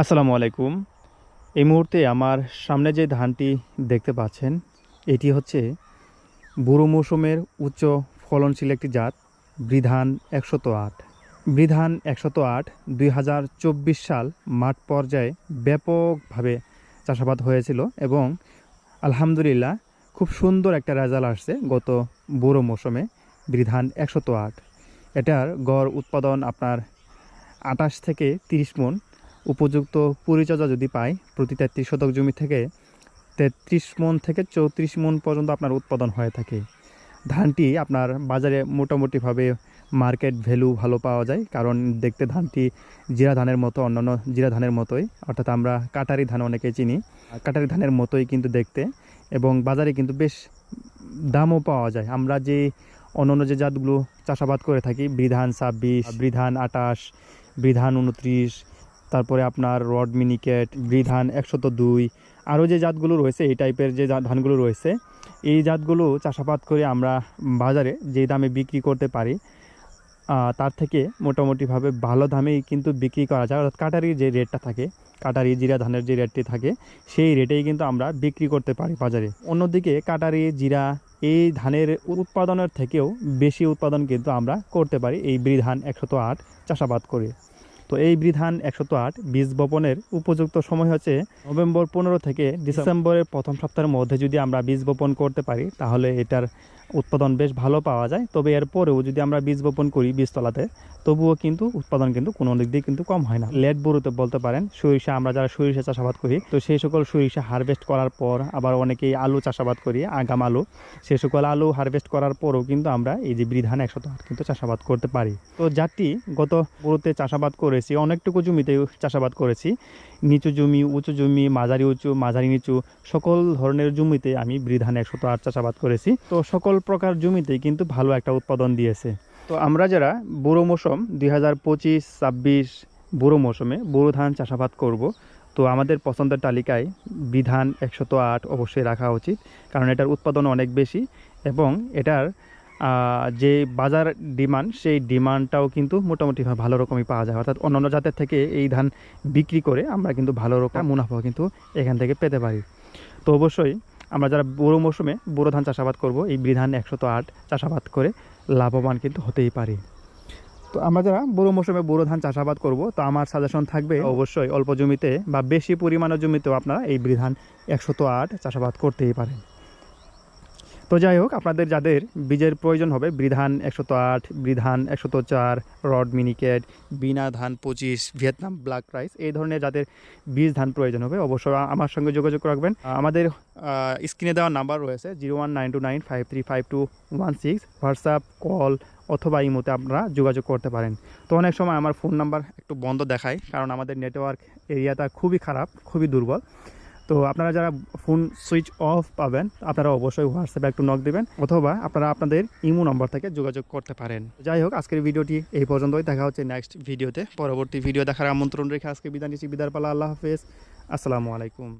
আসসালামু আলাইকুম। এই মুহূর্তে আমার সামনে যে ধানটি দেখতে পাচ্ছেন, এটি হচ্ছে বুড়ো মৌসুমের উচ্চ ফলনশীল একটি জাত, বৃধান একশত আট। বৃধান একশত আট দুই সাল মাঠ পর্যায়ে ব্যাপকভাবে চাষাবাদ হয়েছিল এবং আলহামদুলিল্লাহ খুব সুন্দর একটা রেজাল্ট আসছে গত বুড়ো মৌসুমে, বৃধান একশত আট। এটার গড় উৎপাদন আপনার আটাশ থেকে তিরিশ মন উপযুক্ত পরিচর্যা যদি পাই প্রতি তেত্রিশ শতক জমি থেকে তেত্রিশ মন থেকে চৌত্রিশ মন পর্যন্ত আপনার উৎপাদন হয়ে থাকে। ধানটি আপনার বাজারে মোটামুটিভাবে মার্কেট ভ্যালু ভালো পাওয়া যায়, কারণ দেখতে ধানটি জিরা ধানের মতো, অন্যান্য জিরা ধানের মতোই, অর্থাৎ আমরা কাটারি ধান অনেকে চিনি। কাটারি ধানের মতোই কিন্তু দেখতে, এবং বাজারে কিন্তু বেশ দামও পাওয়া যায়। আমরা যে অন্যান্য যে জাতগুলো চাষাবাদ করে থাকি, বৃধান ছাব্বিশ, বৃধান আটাশ বিধান উনত্রিশ তারপরে আপনার রড মিনিকেট, বৃধান একশত দুই, আরও যে জাতগুলো রয়েছে, এই টাইপের যে ধানগুলো রয়েছে, এই জাতগুলো চাষাবাদ করে আমরা বাজারে যে দামে বিক্রি করতে পারি তার থেকে মোটামুটিভাবে ভালো দামেই কিন্তু বিক্রি করা যায়। অর্থাৎ কাটারির যে রেটটা থাকে, কাটারি, জিরা ধানের যে রেটটি থাকে, সেই রেটেই কিন্তু আমরা বিক্রি করতে পারি বাজারে। অন্যদিকে কাটারি, জিরা, এই ধানের উৎপাদনের থেকেও বেশি উৎপাদন কিন্তু আমরা করতে পারি, এই বৃধান একশত আট চাষাবাদ করে। তো এই বিধান একশত আট বীজ বপনের উপযুক্ত সময় হচ্ছে নভেম্বর পনেরো থেকে ডিসেম্বরের প্রথম সপ্তাহের মধ্যে যদি আমরা বীজ বপন করতে পারি, তাহলে এটার উৎপাদন বেশ ভালো পাওয়া যায়। তবে এর পরেও যদি আমরা বীজ বপন করি বীজতলাতে, তবুও কিন্তু উৎপাদন কিন্তু কোনো দিক দিয়ে কিন্তু কম হয় না। লেট বড়ুতে বলতে পারেন, সরিষা আমরা যারা সরিষা চাষাবাদ করি, তো সেই সকল সরিষা হারভেস্ট করার পর আবার অনেকেই আলু চাষাবাদ করি, আগাম আলু সেই সকল আলু হারভেস্ট করার পরও কিন্তু আমরা এই যে বৃধান একশত আট কিন্তু চাষাবাদ করতে পারি। তো জাতটি গত বড়োতে চাষাবাদ করেছি, অনেকটুকু জমিতে চাষাবাদ করেছি। নিচু জমি, উঁচু জমি, মাঝারি উঁচু, মাঝারি নিচু, সকল ধরনের জমিতে আমি বৃধান একশত আট চাষাবাদ করেছি। তো সকল প্রকার জমিতেই কিন্তু ভালো একটা উৎপাদন দিয়েছে। তো আমরা যারা বুড়ো মৌসুম, দুই হাজার পঁচিশ, ছাব্বিশ বুড়ো মৌসুমে বুড়ো ধান চাষাবাদ করব, তো আমাদের পছন্দের তালিকায় বিধান একশত আট অবশ্যই রাখা উচিত, কারণ এটার উৎপাদন অনেক বেশি এবং এটার যে বাজার ডিমান্ড, সেই ডিমান্ডটাও কিন্তু মোটামুটি ভালো রকমই পাওয়া যায়। অর্থাৎ অন্যান্য জাতের থেকে এই ধান বিক্রি করে আমরা কিন্তু ভালো রকম মুনাফা কিন্তু এখান থেকে পেতে পারি। তো অবশ্যই আমরা যারা বুড়ো মৌসুমে বুড়ো ধান চাষাবাদ করব, এই বিধান একশত আট চাষাবাদ করে লাভবান কিন্তু হতেই পারি। তো আমরা যারা বুড়ো মৌসুমে বোরো ধান চাষাবাদ করব, তো আমার সাজেশন থাকবে অবশ্যই অল্প জমিতে বা বেশি পরিমাণের জমিতেও আপনারা এই বিধান একশত আট চাষাবাদ করতেই পারেন। তো যাই হোক, আপনাদের যাদের বীজের প্রয়োজন হবে, বৃধান একশত আট, বৃধান একশত চার, রড মিনিকেট বিনা ধান পঁচিশ, ভিয়েতনাম ব্ল্যাক রাইস, এই ধরনের যাদের বীজ ধান প্রয়োজন হবে, অবশ্যই আমার সঙ্গে যোগাযোগ রাখবেন। আমাদের স্ক্রিনে দেওয়া নাম্বার রয়েছে zero one nine two nine five three five two one six, WhatsApp, call অথবা ইমোতে আপনারা যোগাযোগ করতে পারেন। তো অনেক সময় আমার ফোন নাম্বার একটু বন্ধ দেখায়, কারণ আমাদের নেটওয়ার্ক এরিয়াটা খুবই খারাপ, খুবই দুর্বল। তো আপনারা যারা ফোন সুইচ অফ পাবেন, আপনারা অবশ্যই হোয়াটসঅ্যাপে একটু নক দেবেন, অথবা আপনারা আপনাদের ইমো নম্বর থেকে যোগাযোগ করতে পারেন। যাই হোক, আজকের ভিডিওটি এই পর্যন্তই। দেখা হচ্ছে নেক্সট ভিডিওতে পরবর্তী ভিডিও দেখার আমন্ত্রণ রেখে আজকে বিদায় নিচ্ছি। বিদার পালা। আল্লাহ হাফেজ। আসসালামু আলাইকুম।